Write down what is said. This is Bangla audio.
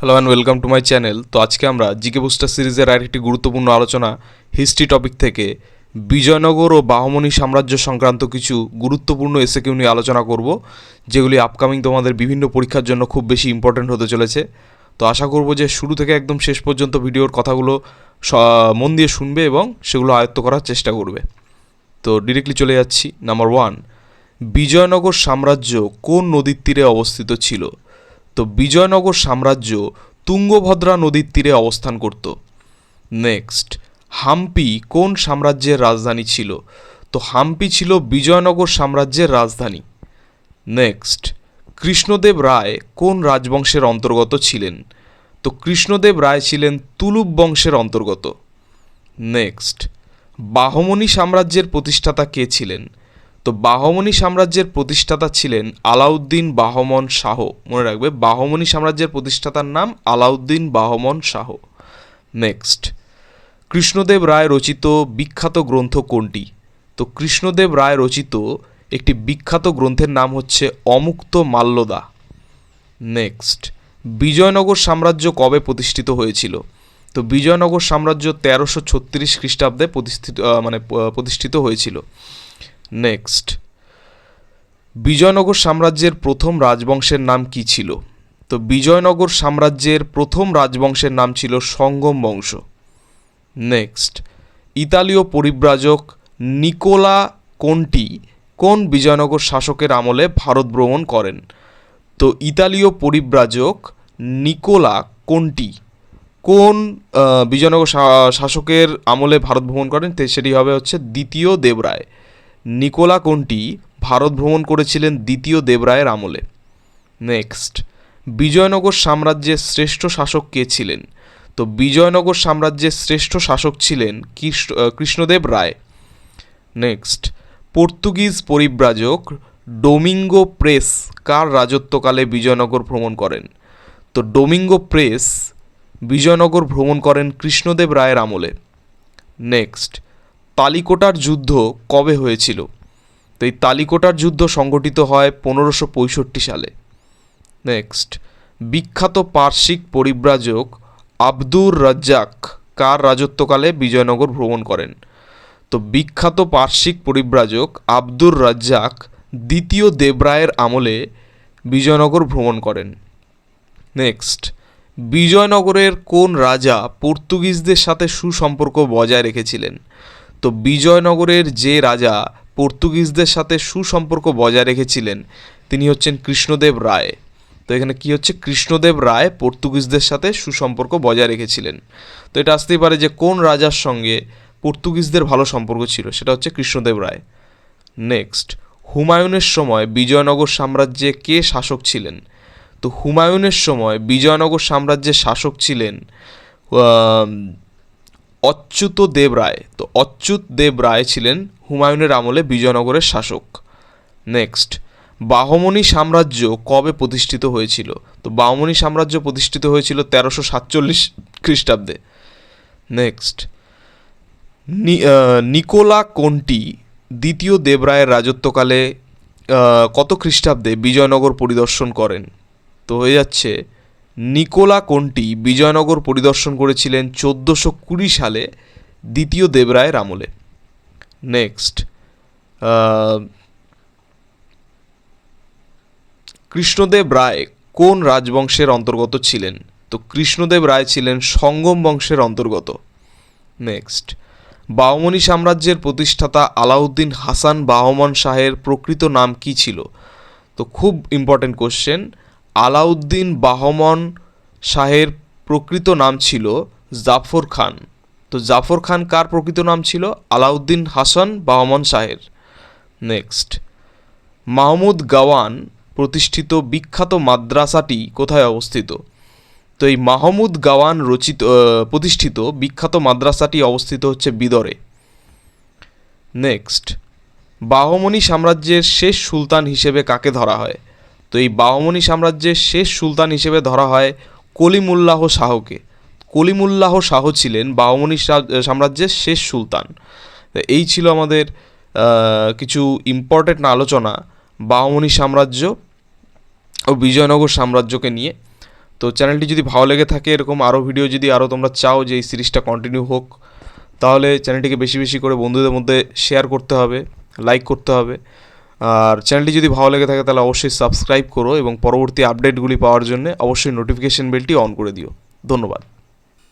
Hello and welcome to my channel তো আজকে আমরা জিকে বুস্টার সিরিজের আরেকটি গুরুত্বপূর্ণ আলোচনা হিস্ট্রি টপিক থেকে বিজয়নগর ও বাহমনি সাম্রাজ্য সংক্রান্ত কিছু গুরুত্বপূর্ণ এসে কেউ নিয়ে আলোচনা করব, যেগুলি আপকামিং তোমাদের বিভিন্ন পরীক্ষার জন্য খুব বেশি ইম্পর্ট্যান্ট হতে চলেছে। তো আশা করব যে শুরু থেকে একদম শেষ পর্যন্ত ভিডিওর কথাগুলো মন দিয়ে শুনবে এবং সেগুলো আয়ত্ত করার চেষ্টা করবে। তো ডিরেক্টলি চলে যাচ্ছি। নাম্বার ওয়ান বিজয়নগর সাম্রাজ্য কোন নদীর তীরে অবস্থিত ছিল? তো বিজয়নগর সাম্রাজ্য তুঙ্গভদ্রা নদীর তীরে অবস্থান করত। নেক্সট, হাম্পি কোন সাম্রাজ্যের রাজধানী ছিল? তো হাম্পি ছিল বিজয়নগর সাম্রাজ্যের রাজধানী। নেক্সট, কৃষ্ণদেব রায় কোন রাজবংশের অন্তর্গত ছিলেন? তো কৃষ্ণদেব রায় ছিলেন তুলুপ বংশের অন্তর্গত। নেক্সট বাহমনি সাম্রাজ্যের প্রতিষ্ঠাতা কে ছিলেন? তো বাহমনি সাম্রাজ্যের প্রতিষ্ঠাতা ছিলেন আলাউদ্দিন বাহমন শাহ। মনে রাখবে, বাহমনি সাম্রাজ্যের প্রতিষ্ঠাতার নাম আলাউদ্দিন বাহমন শাহ। নেক্সট। কৃষ্ণদেব রায় রচিত বিখ্যাত গ্রন্থ কোনটি? তো কৃষ্ণদেব রায় রচিত একটি বিখ্যাত গ্রন্থের নাম হচ্ছে অমুক্ত মাল্যদা। নেক্সট। বিজয়নগর সাম্রাজ্য কবে প্রতিষ্ঠিত হয়েছিল? তো বিজয়নগর সাম্রাজ্য তেরোশো ছত্রিশ খ্রিস্টাব্দে প্রতিষ্ঠিত মানে প্রতিষ্ঠিত হয়েছিল। নেক্সট। বিজয়নগর সাম্রাজ্যের প্রথম রাজবংশের নাম কি ছিল? তো বিজয়নগর সাম্রাজ্যের প্রথম রাজবংশের নাম ছিল সঙ্গম বংশ। নেক্সট। ইতালীয় পরিব্রাজক নিকোলা কোনটি কোন বিজয়নগর শাসকের আমলে ভারত ভ্রমণ করেন? তো ইতালীয় পরিব্রাজক নিকোলা কোনটি কোন বিজয়নগর শাসকের আমলে ভারত ভ্রমণ করেন? সেটি হবে হচ্ছে দ্বিতীয় দেবরায়। নিকোলা কোন্টি ভারত ভ্রমণ করেছিলেন দ্বিতীয় দেবরায়ের আমলে? নেক্সট। বিজয়নগর সাম্রাজ্যের শ্রেষ্ঠ শাসক কে ছিলেন? তো বিজয়নগর সাম্রাজ্যের শ্রেষ্ঠ শাসক ছিলেন কৃষ্ণ কৃষ্ণদেব রায়। নেক্সট। পর্তুগিজ পরিব্রাজক ডোমিঙ্গো প্রেস কার রাজত্বকালে বিজয়নগর ভ্রমণ করেন? তো ডোমিঙ্গো প্রেস বিজয়নগর ভ্রমণ করেন কৃষ্ণদেব রায়ের আমলে। নেক্সট। তালিকোটার যুদ্ধ কবে হয়েছিল? তো এই তালিকোটার যুদ্ধ সংগঠিত হয় পনেরোশো পঁয়ষট্টি সালে। নেক্সট বিখ্যাত পার্শ্বিক পরিব্রাজক আব্দুর রাজ্জাক কার রাজত্বকালে বিজয়নগর ভ্রমণ করেন? তো বিখ্যাত পার্শ্বিক পরিব্রাজক আব্দুর রাজ্জাক দ্বিতীয় দেবরায়ের আমলে বিজয়নগর ভ্রমণ করেন। নেক্সট বিজয়নগরের কোন রাজা পর্তুগিজদের সাথে সুসম্পর্ক বজায় রেখেছিলেন? তো বিজয়নগরের যে রাজা পর্তুগিজদের সাথে সুসম্পর্ক বজায় রেখেছিলেন, তিনি হচ্ছেন কৃষ্ণদেব রায়। তো এখানে কি হচ্ছে? কৃষ্ণদেব রায় পর্তুগিজদের সাথে সুসম্পর্ক বজায় রেখেছিলেন। তো এটা আসতেই পারে যে কোন রাজার সঙ্গে পর্তুগিজদের ভালো সম্পর্ক ছিল, সেটা হচ্ছে কৃষ্ণদেব রায়। নেক্সট, হুমায়ুনের সময় বিজয়নগর সাম্রাজ্যে কে শাসক ছিলেন? তো হুমায়ুনের সময় বিজয়নগর সাম্রাজ্যের শাসক ছিলেন অচ্যুত দেব রায়। তো অচ্যুত দেব রায় ছিলেন হুমায়ুনের আমলে বিজয়নগরের শাসক। নেক্সট বাহমনি সাম্রাজ্য কবে প্রতিষ্ঠিত হয়েছিল? তো বাহমনি সাম্রাজ্য প্রতিষ্ঠিত হয়েছিল তেরোশো সাতচল্লিশ খ্রিস্টাব্দে। নেক্সট নিকোলা কোন্টি দ্বিতীয় দেবরায়ের রাজত্বকালে কত খ্রিস্টাব্দে বিজয়নগর পরিদর্শন করেন? তো হয়ে যাচ্ছে নিকোলা কোন্টি বিজয়নগর পরিদর্শন করেছিলেন চোদ্দোশো কুড়ি সালে দ্বিতীয় দেবরায়ের আমলে? নেক্সট। কৃষ্ণদেব রায় কোন রাজবংশের অন্তর্গত ছিলেন? তো কৃষ্ণদেব রায় ছিলেন সঙ্গম বংশের অন্তর্গত। নেক্সট। বাহমনি সাম্রাজ্যের প্রতিষ্ঠাতা আলাউদ্দিন হাসান বাহমন শাহের প্রকৃত নাম কি ছিল? তো খুব ইম্পর্টেন্ট কোশ্চেন আলাউদ্দিন বাহমন শাহের প্রকৃত নাম ছিল জাফর খান। তো জাফর খান কার প্রকৃত নাম ছিল? আলাউদ্দিন হাসান বাহমন শাহের। নেক্সট। মাহমুদ গাওয়ান প্রতিষ্ঠিত বিখ্যাত মাদ্রাসাটি কোথায় অবস্থিত? তো এই মাহমুদ গাওয়ান রচিত প্রতিষ্ঠিত বিখ্যাত মাদ্রাসাটি অবস্থিত হচ্ছে বিদরে। নেক্সট। বাহমনি সাম্রাজ্যের শেষ সুলতান হিসেবে কাকে ধরা হয়? তো এই বাহমনি সাম্রাজ্যের শেষ সুলতান হিসেবে ধরা হয় কলিমুল্লাহ শাহকে। কলিমুল্লাহ শাহ ছিলেন বাহমনি সাম্রাজ্যের শেষ সুলতান। এই ছিল আমাদের কিছু ইম্পর্টেন্ট আলোচনা বাহমনি সাম্রাজ্য ও বিজয়নগর সাম্রাজ্যকে নিয়ে। তো চ্যানেলটি যদি ভালো লেগে থাকে, এরকম আরও ভিডিও যদি আরও তোমরা চাও যে এই সিরিজটা কন্টিনিউ হোক, তাহলে চ্যানেলটিকে বেশি বেশি করে বন্ধুদের মধ্যে শেয়ার করতে হবে লাইক করতে হবে। আর চ্যানেলটি যদি ভালো লেগে থাকে তাহলে অবশ্যই সাবস্ক্রাইব করো এবং পরবর্তী আপডেটগুলি পাওয়ার জন্য অবশ্যই নোটিফিকেশন বেলটি অন করে দিও। ধন্যবাদ।